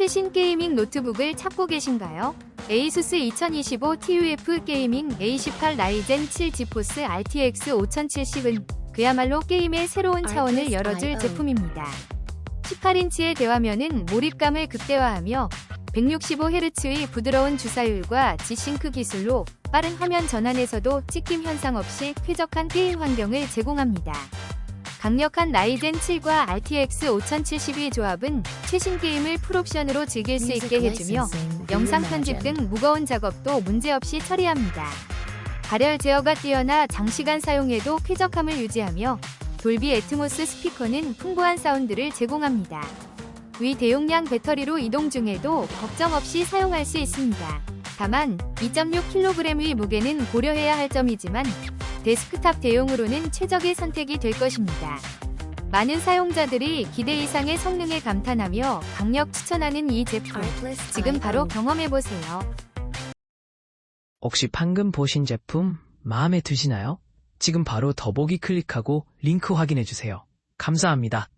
최신 게이밍 노트북을 찾고 계신가요? ASUS 2025 TUF 게이밍 A18 라이젠 7 지포스 RTX 5070은 그야말로 게임의 새로운 차원을 열어줄 제품입니다. 18인치의 대화면은 몰입감을 극대화하며 165Hz의 부드러운 주사율과 G-Sync 기술로 빠른 화면 전환에서도 찍힘 현상 없이 쾌적한 게임 환경을 제공합니다. 강력한 라이젠 7과 RTX 5070의 조합은 최신 게임을 풀옵션으로 즐길 수 있게 해주며 영상 편집 등 무거운 작업도 문제없이 처리합니다. 발열 제어가 뛰어나 장시간 사용해도 쾌적함을 유지하며 돌비 애트모스 스피커는 풍부한 사운드를 제공합니다. 위 대용량 배터리로 이동 중에도 걱정 없이 사용할 수 있습니다. 다만 2.6kg의 무게는 고려해야 할 점이지만 데스크탑 대용으로는 최적의 선택이 될 것입니다. 많은 사용자들이 기대 이상의 성능에 감탄하며 강력 추천하는 이 제품 지금 바로 경험해보세요. 혹시 방금 보신 제품 마음에 드시나요? 지금 바로 더보기 클릭하고 링크 확인해주세요. 감사합니다.